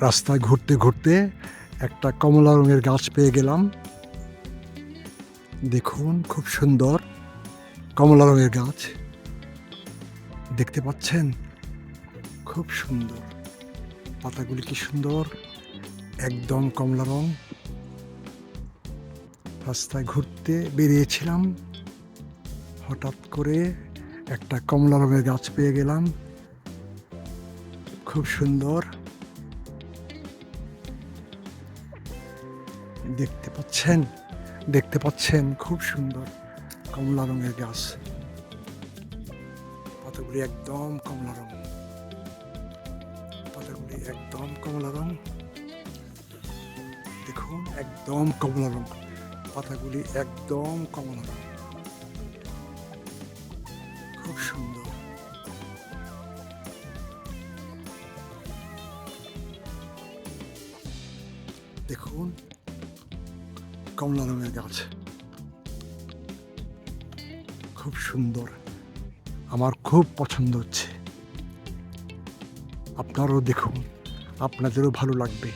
রাস্তায় ঘুরতে ঘুরতে একটা কমলা রঙের গাছ পেয়ে গেলাম। দেখুন, খুব সুন্দর কমলা রঙের গাছ। দেখতে পাচ্ছেন? খুব সুন্দর। পাতাগুলি কি সুন্দর? একদম কমলা রং। রাস্তায় ঘুরতে বেরিয়েছিলাম। হঠাৎ করে একটা কমলা রঙের গাছ পেয়ে গেলাম। খুব সুন্দর। দেখতে পাচ্ছেন দেখতে পাচ্ছেন, খুব সুন্দর কমলা রঙের গাছ। পাতাগুলি একদম কমলা রঙ। পাতাগুলি একদম কমলা রঙ। দেখুন, একদম কমলা রঙ। পাতাগুলি একদম কমলা রঙ। খুব সুন্দর। দেখুন কমলা রঙের গাছ। খুব সুন্দর। আমার খুব পছন্দ হচ্ছে। আপনারাও দেখুন আপনাদেরও ভালো লাগবে।